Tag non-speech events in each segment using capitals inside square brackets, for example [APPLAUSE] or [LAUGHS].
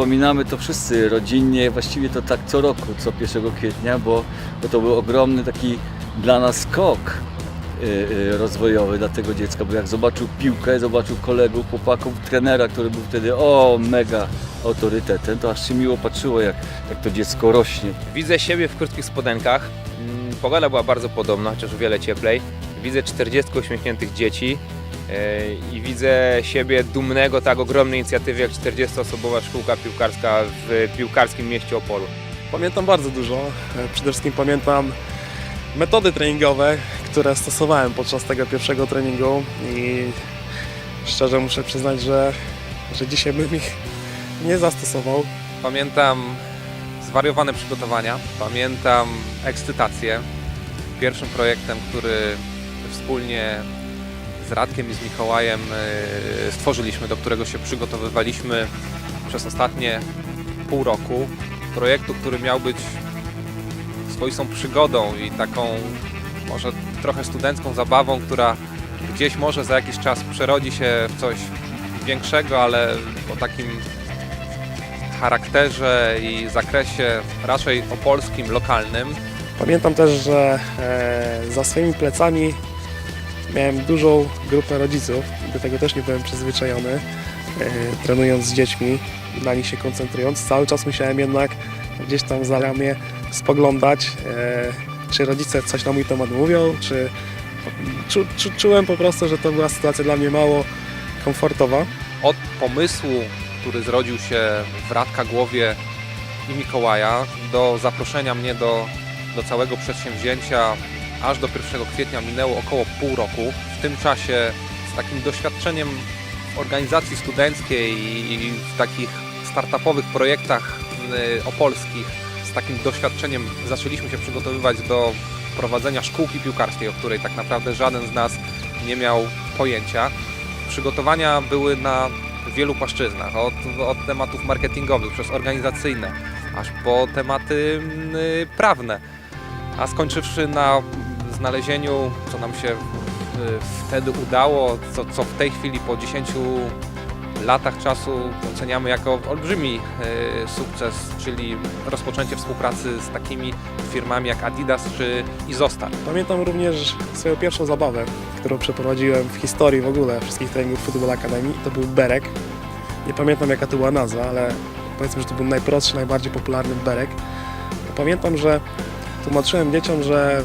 wspominamy to wszyscy rodzinnie, właściwie to tak co roku, co 1 kwietnia, bo, bo to był ogromny taki dla nas skok y, y, rozwojowy dla tego dziecka, bo jak zobaczył piłkę, zobaczył kolegów, chłopaków, trenera, który był wtedy o mega autorytetem, to aż się miło patrzyło, jak, jak to dziecko rośnie. Widzę siebie w krótkich spodenkach. Mm, Pogoda była bardzo podobna, chociaż o wiele cieplej. Widzę 40 uśmiechniętych dzieci i widzę siebie dumnego tak ogromnej inicjatywy jak 40-osobowa szkółka piłkarska w piłkarskim mieście Opolu. Pamiętam bardzo dużo. E, Przede wszystkim pamiętam metody treningowe, które stosowałem podczas tego pierwszego treningu i szczerze muszę przyznać, że, że dzisiaj bym ich nie zastosował. Pamiętam zwariowane przygotowania, pamiętam ekscytację. Pierwszym projektem, który wspólnie z Radkiem i z Mikołajem e, stworzyliśmy, do którego się przygotowywaliśmy przez ostatnie pół roku. Projektu, który miał być swoistą przygodą i taką może trochę studencką zabawą, która gdzieś może za jakiś czas przerodzi się w coś większego, ale o takim charakterze i zakresie raczej opolskim, lokalnym. Pamiętam też, że e, za swoimi plecami miałem dużą grupę rodziców. Do tego też nie byłem przyzwyczajony. E, trenując z dziećmi, na nich się koncentrując, cały czas musiałem jednak gdzieś tam za ramię spoglądać, e, czy rodzice coś na mój temat mówią, czy czu, czu, czułem po prostu, że to była sytuacja dla mnie mało komfortowa. Od pomysłu, który zrodził się w Radka głowie i Mikołaja, do zaproszenia mnie do, do całego przedsięwzięcia, aż do 1 kwietnia minęło około pół roku. W tym czasie z takim doświadczeniem w organizacji studenckiej i w takich startupowych projektach y, opolskich, z takim doświadczeniem zaczęliśmy się przygotowywać do prowadzenia szkółki piłkarskiej, o której tak naprawdę żaden z nas nie miał pojęcia. Przygotowania były na wielu płaszczyznach, od, od tematów marketingowych, przez organizacyjne, aż po tematy y, prawne. A skończywszy na znalezieniu, co nam się y, wtedy udało, co, co w tej chwili po 10 latach czasu oceniamy jako olbrzymi y, sukces, czyli rozpoczęcie współpracy z takimi firmami jak Adidas czy Izostar. Pamiętam również swoją pierwszą zabawę, którą przeprowadziłem w historii w ogóle wszystkich treningów Football Academy. To był berek. Nie pamiętam jaka to była nazwa, ale powiedzmy, że to był najprostszy, najbardziej popularny berek. Pamiętam, że tłumaczyłem dzieciom, że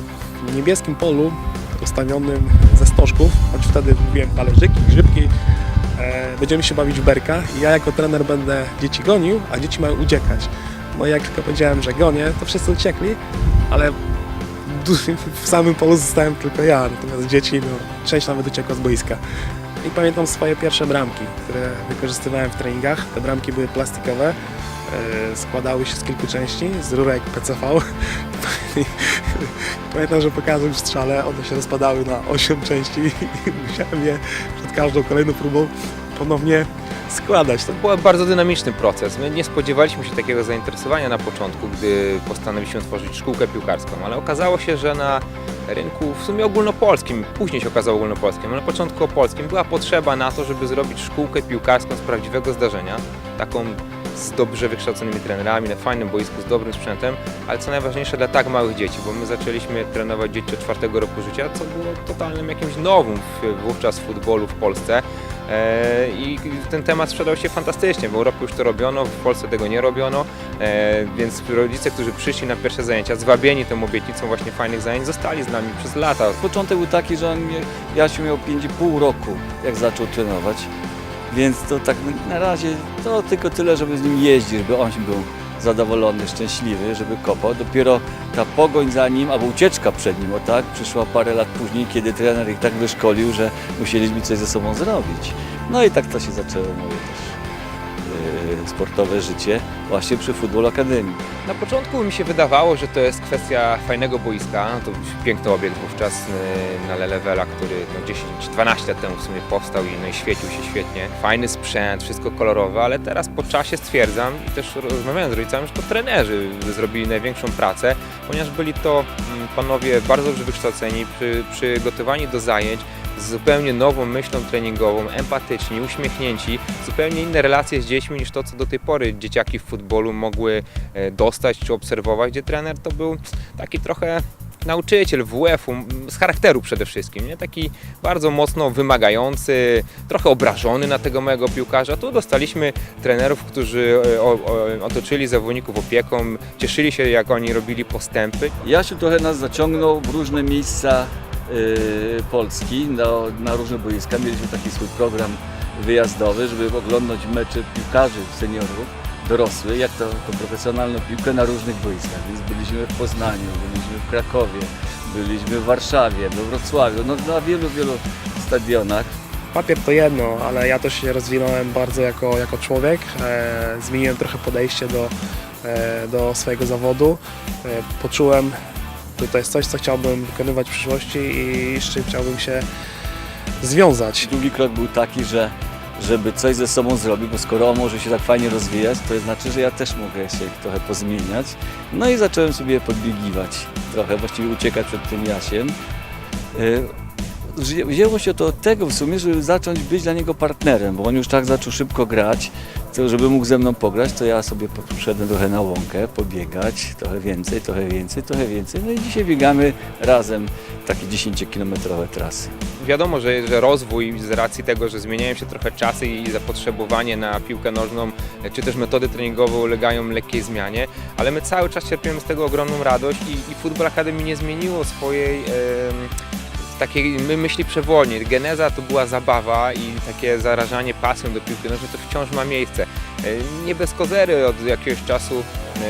niebieskim polu ustawionym ze stożków, choć wtedy mówiłem talerzyki, grzybki, e, będziemy się bawić w berka i ja jako trener będę dzieci gonił, a dzieci mają uciekać. No jak tylko powiedziałem, że gonię, to wszyscy uciekli, ale [LAUGHS] w samym polu zostałem tylko ja, natomiast dzieci, no, część nawet uciekła z boiska. I pamiętam swoje pierwsze bramki, które wykorzystywałem w treningach. Te bramki były plastikowe, e, składały się z kilku części, z rurek PCV. [LAUGHS] [LAUGHS] Pamiętam, że po każdym strzale one się rozpadały na 8 części i [LAUGHS] musiałem je przed każdą kolejną próbą ponownie składać. To był bardzo dynamiczny proces. My nie spodziewaliśmy się takiego zainteresowania na początku, gdy postanowiliśmy tworzyć szkółkę piłkarską, ale okazało się, że na rynku w sumie ogólnopolskim, później się okazało ogólnopolskim, ale na początku opolskim była potrzeba na to, żeby zrobić szkółkę piłkarską z prawdziwego zdarzenia, taką z dobrze wykształconymi trenerami, na fajnym boisku, z dobrym sprzętem, ale co najważniejsze dla tak małych dzieci, bo my zaczęliśmy trenować dzieci od czwartego roku życia, co było totalnym jakimś nowum w, wówczas w futbolu w Polsce. E, I ten temat sprzedał się fantastycznie. W Europie już to robiono, w Polsce tego nie robiono, e, więc rodzice, którzy przyszli na pierwsze zajęcia, zwabieni tą obietnicą właśnie fajnych zajęć, zostali z nami przez lata. Początek był taki, że on Jasiu miał 5,5 roku, jak zaczął trenować. Więc to tak na razie to tylko tyle, żeby z nim jeździć, żeby on był zadowolony, szczęśliwy, żeby kopał. Dopiero ta pogoń za nim, albo ucieczka przed nim, o tak, przyszła parę lat później, kiedy trener ich tak wyszkolił, że musieliśmy coś ze sobą zrobić. No i tak to się zaczęło moje też sportowe życie właśnie przy Football Akademii. Na początku mi się wydawało, że to jest kwestia fajnego boiska. To był piękny obiekt wówczas na Lelewela, który no 10-12 lat temu w sumie powstał i, no i świecił się świetnie. Fajny sprzęt, wszystko kolorowe, ale teraz po czasie stwierdzam i też rozmawiałem z rodzicami, że to trenerzy zrobili największą pracę, ponieważ byli to mm, panowie bardzo dobrze wykształceni, przy, przygotowani do zajęć, z zupełnie nową myślą treningową, empatyczni, uśmiechnięci, zupełnie inne relacje z dziećmi niż to, co do tej pory dzieciaki w futbolu mogły e, dostać czy obserwować, gdzie trener to był taki trochę nauczyciel WF-u, z charakteru przede wszystkim, nie? taki bardzo mocno wymagający, trochę obrażony na tego małego piłkarza. Tu dostaliśmy trenerów, którzy e, otoczyli zawodników opieką, cieszyli się jak oni robili postępy. Jasiu trochę nas zaciągnął w różne miejsca Polski, na, na różne boiska. Mieliśmy taki swój program wyjazdowy, żeby oglądać mecze piłkarzy, seniorów, dorosłych, jak to, to profesjonalną piłkę na różnych boiskach. Więc byliśmy w Poznaniu, byliśmy w Krakowie, byliśmy w Warszawie, we Wrocławiu, no na wielu, wielu stadionach. Papier to jedno, ale ja też się rozwinąłem bardzo jako, jako człowiek. E, zmieniłem trochę podejście do, e, do swojego zawodu. E, poczułem, to jest coś, co chciałbym wykonywać w przyszłości i z czym chciałbym się związać. Drugi krok był taki, że żeby coś ze sobą zrobić, bo skoro on może się tak fajnie rozwijać, to znaczy, że ja też mogę się trochę pozmieniać. No i zacząłem sobie podbiegiwać trochę, właściwie uciekać przed tym Jasiem. Y, wzię- Wzięło się to od tego w sumie, żeby zacząć być dla niego partnerem, bo on już tak zaczął szybko grać, to żeby mógł ze mną pograć, to ja sobie poszedłem trochę na łąkę, pobiegać, trochę więcej, trochę więcej, trochę więcej. No i dzisiaj biegamy razem takie 10-kilometrowe trasy. Wiadomo, że, że rozwój z racji tego, że zmieniają się trochę czasy i zapotrzebowanie na piłkę nożną, czy też metody treningowe ulegają lekkiej zmianie, ale my cały czas czerpiemy z tego ogromną radość i, i Football Academy nie zmieniło swojej em, takiej my myśli przewodniej. Geneza to była zabawa i takie zarażanie pasją do piłki nożnej to wciąż ma miejsce. E, Nie bez kozery od jakiegoś czasu em,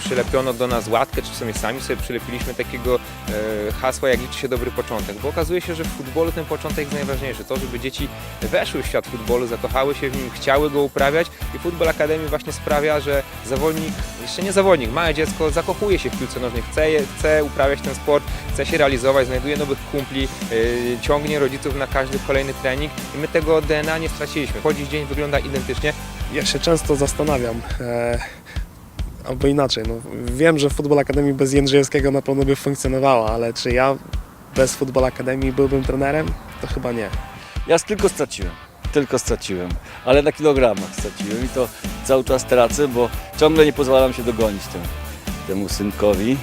przylepiono do nas łatkę, czy w sumie sami sobie przylepiliśmy takiego e, hasła, jak liczy się dobry początek, bo okazuje się, że w futbolu ten początek jest najważniejszy. To, żeby dzieci weszły w świat futbolu, zakochały się w nim, chciały go uprawiać i Football Academy właśnie sprawia, że zawodnik, jeszcze nie zawodnik, małe dziecko zakochuje się w piłce nożnej, chce, chce uprawiać ten sport, chce się realizować, znajduje nowych kumpli, ciągnie rodziców na każdy kolejny trening i my tego DNA nie straciliśmy. Po dziś dzień wygląda identycznie, Ja się często zastanawiam, e, albo inaczej, no, wiem, że Football Akademii bez Jędrzejewskiego na pewno by funkcjonowała, ale czy ja bez Football Akademii byłbym trenerem? To chyba nie. Ja tylko straciłem. Tylko straciłem. Ale na kilogramach straciłem i to cały czas tracę, bo ciągle nie pozwalam się dogonić temu, temu synkowi.